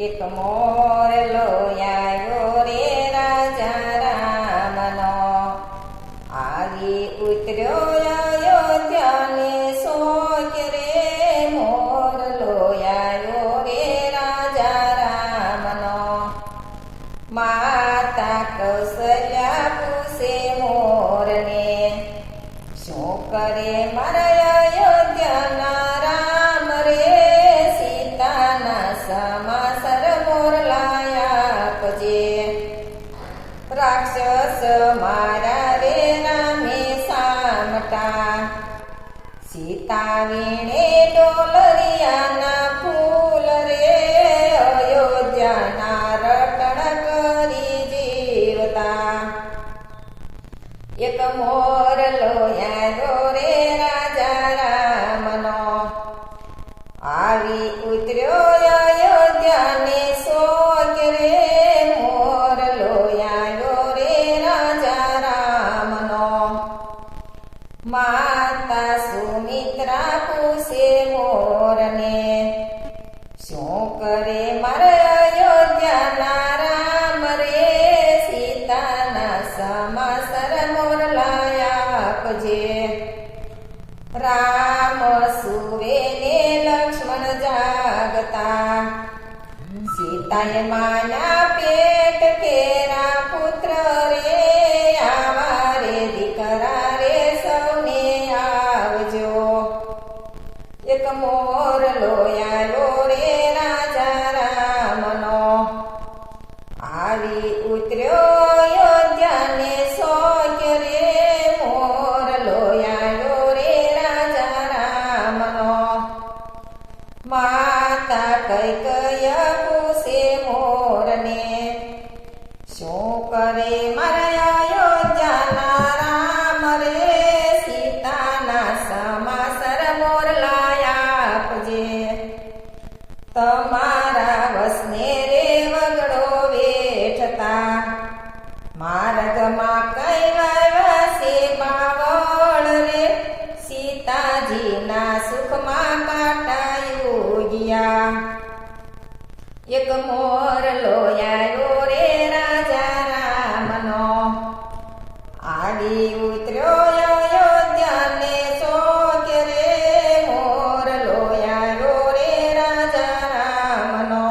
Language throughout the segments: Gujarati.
એક મોર લોયાયો રે રાજા રામનો. આવી ઉતર્યો અયોધ્યાને શોક રે, મોર લોયાયો રે રાજા રામનો. માતા કૌશલ્યા પૂછે મોરને, શું કરે મારા રાક્ષસ મારા રે નામે સામટા. સીતા વીણે ડોલરિયાના માતા સુમિત્રા પૂછે મોરને, શું કરે મારે અયોધ્યાના સીતાના સમાસર મોર લાયા આપજે. રામ સુવે ને લક્ષ્મણ જાગતા. સીતાએ માના પેટ કેરા પુત્ર રે કરે મારા અયોધ્યાના રામ રે, સીતાના સમાસર મોર લાયા આપજે. તમારા વસને રે વગડો વેઠતા. માર્ગમાં કઈ વસે બાવળ રે? સીતાજીના સુખમાં કાટાયું ગયા. એક મોર લોયાયો આવી ઉતર્યો રે મોર લોયાયો રે રાજા રામનો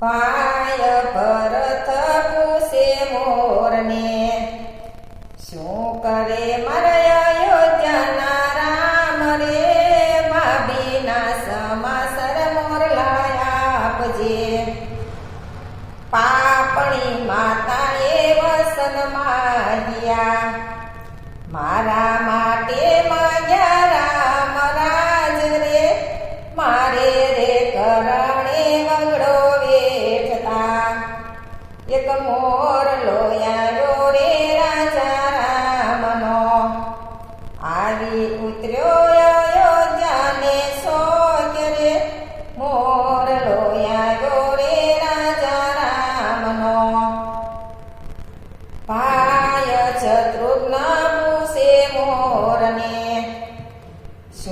પાય ભરત પૂછે મોરને શું કરે મારા અયોધ્યાના રામ રે ભાભીના સમાસર મારા માટે માગ્યા રામ રાજ રે, મારે રે કરણે વગડો વેઠતા. એક મોર લોયાયો રે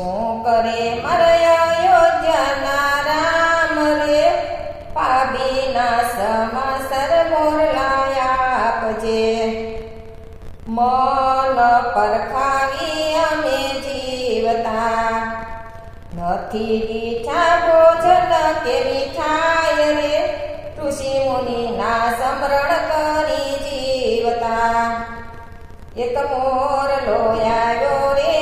શું કરે મરયા અયોધ્યાના રામ રે. પાબીના સમાસર મોર લાયા આપજે મન પરખાવી અમે જીવતા. નથી દીઠા ભોજન કે મીઠાઈ રે. ઋષિ મુનિના સમરણ કરી જીવતા. એક મોર લોયાયો રે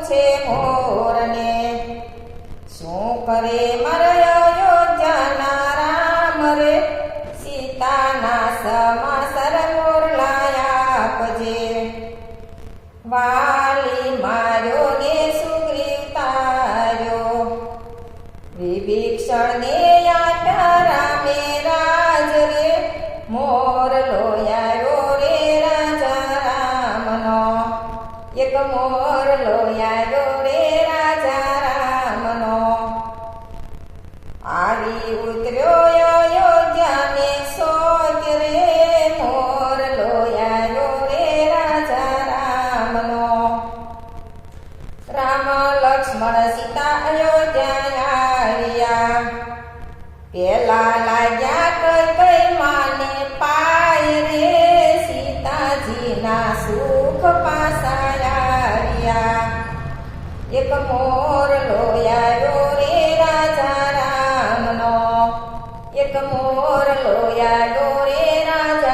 પૂછે મોરને. શું કરે મારા અયોધ્યાના રામ રે? સીતાના સમાસર મોર લાયા આપજે. વાલી રામ, લક્ષ્મણ, સીતા અયોધ્યા આવ્યા પેલા લાગ્યા કઈ કઈ માને પાય રે, સીતાજીના સુખ પાસાયા એક મોર લોયાયો રે રાજા રામનો. એક મોર લોયા રે રાજા